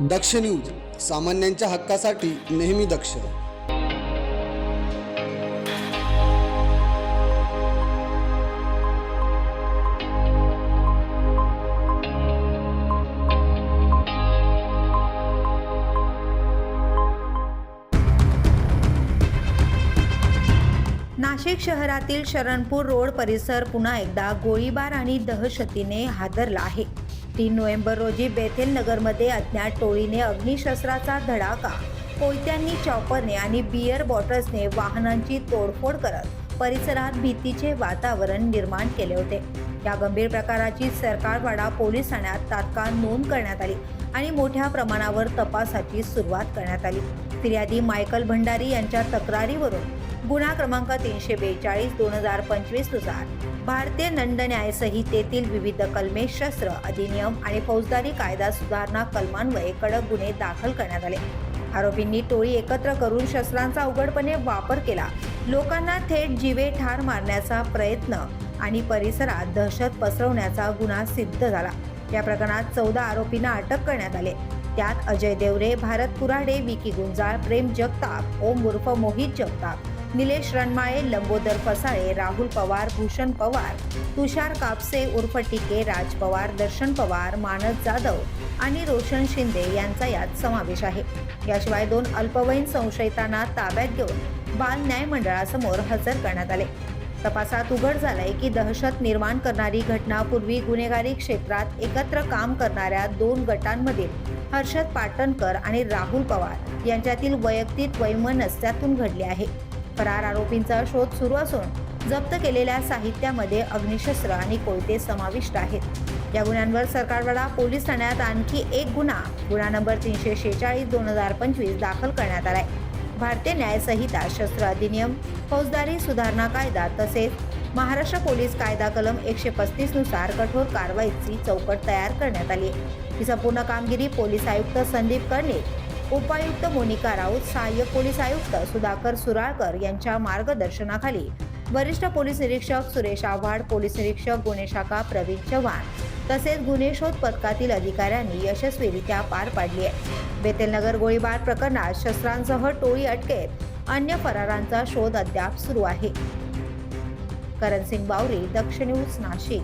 दक्ष news सामान्यांच्या हक्कासाठी नेहमी दक्ष. नाशिक शहरातील शरणपूर रोड परिसर पुन्हा एकदा गोळीबार आणि दहशतीने हादरला आहे. तीन नोव्हेंबर रोजी बेथेल नगरमध्ये अज्ञात टोळीने अग्निशस्त्राचा धडाका कोयत्यांनी चॉपरने आणि बियर बॉटल्सने वाहनांची तोडफोड करत परिसरात भीतीचे वातावरण निर्माण केले होते. या गंभीर प्रकाराची सरकारवाडा पोलीस ठाण्यात तात्काळ नोंद करण्यात आली आणि मोठ्या प्रमाणावर तपासाची सुरुवात करण्यात आली. फिर्यादी मायकल भंडारी यांच्या तक्रारीवरून गुन्हा क्रमांक तीनशे बेचाळीस दोन हजार पंचवीसनुसार भारतीय दंड न्याय संहितेतील विविध कलमे शस्त्र अधिनियम आणि फौजदारी कायदा सुधारणा कलमांवर कडक गुन्हे दाखल करण्यात आले. आरोपींनी टोळी एकत्र करून शस्त्रांचा उघडपणे वापर केला. लोकांना थेट जीवे ठार मारण्याचा प्रयत्न आणि परिसरात दहशत पसरवण्याचा गुन्हा सिद्ध झाला. या प्रकरणात चौदा आरोपींना अटक करण्यात आले. त्यात अजय देवरे भारत कुराडे विकी गुंजाळ प्रेम जगताप ओम उर्फ मोहित जगताप निलेश रणमाळे लंबोदर फसाळे राहुल पवार भूषण पवार तुषार कापसे उर्फ टिके राज पवार दर्शन पवार मानस जाधव आणि रोशन शिंदे यांचा यात समावेश आहे. याशिवाय दोन अल्पवयीन संशयितांना ताब्यात घेऊन बाल न्याय मंडळासमोर हजर करण्यात आले. तपासात उघड झालंय की दहशत निर्माण करणारी घटना पूर्वी गुन्हेगारी क्षेत्रात एकत्र काम करणाऱ्या दोन गटांमधील हर्षद पाटणकर आणि राहुल पवार यांच्यातील वैयक्तिक वैमनस्यातून घडली आहे. फरार आरोपींचा शोध सुरू असून जप्त केलेल्या साहित्यामध्ये अग्निशस्त्र आणि कोयते समाविष्ट आहेत. या गुन्ह्यांवर सरकारवाडा पोलीस ठाण्यात आणखी एक गुन्हा गुन्हा नंबर तीनशे शेहेचाळीस दोन हजार पंचवीस दाखल करण्यात आलाय. भारतीय न्यायसंहिता शस्त्र अधिनियम फौजदारी सुधारणा कायदा तसेच महाराष्ट्र पोलीस कायदा कलम एकशे पस्तीसनुसार कठोर कारवाईची चौकट तयार करण्यात आली. ही संपूर्ण कामगिरी पोलीस आयुक्त संदीप कर्णिक उपायुक्त मोनिका राऊत सहाय्यक पोलीस आयुक्त सुधाकर सुराळकर यांच्या मार्गदर्शनाखाली वरिष्ठ पोलीस निरीक्षक सुरेश आव्हाड पोलीस निरीक्षक गुन्हे शाखा प्रवीण चव्हाण तसेच गुन्हे शोध पथकातील अधिकाऱ्यांनी यशस्वीरित्या पार पाडली आहे. बेतेलनगर गोळीबार प्रकरणात शस्त्रांसह टोळी अटकेत. अन्य फरारांचा शोध अद्याप सुरू आहे. करण सिंग बावरी दक्ष न्यूज नाशिक.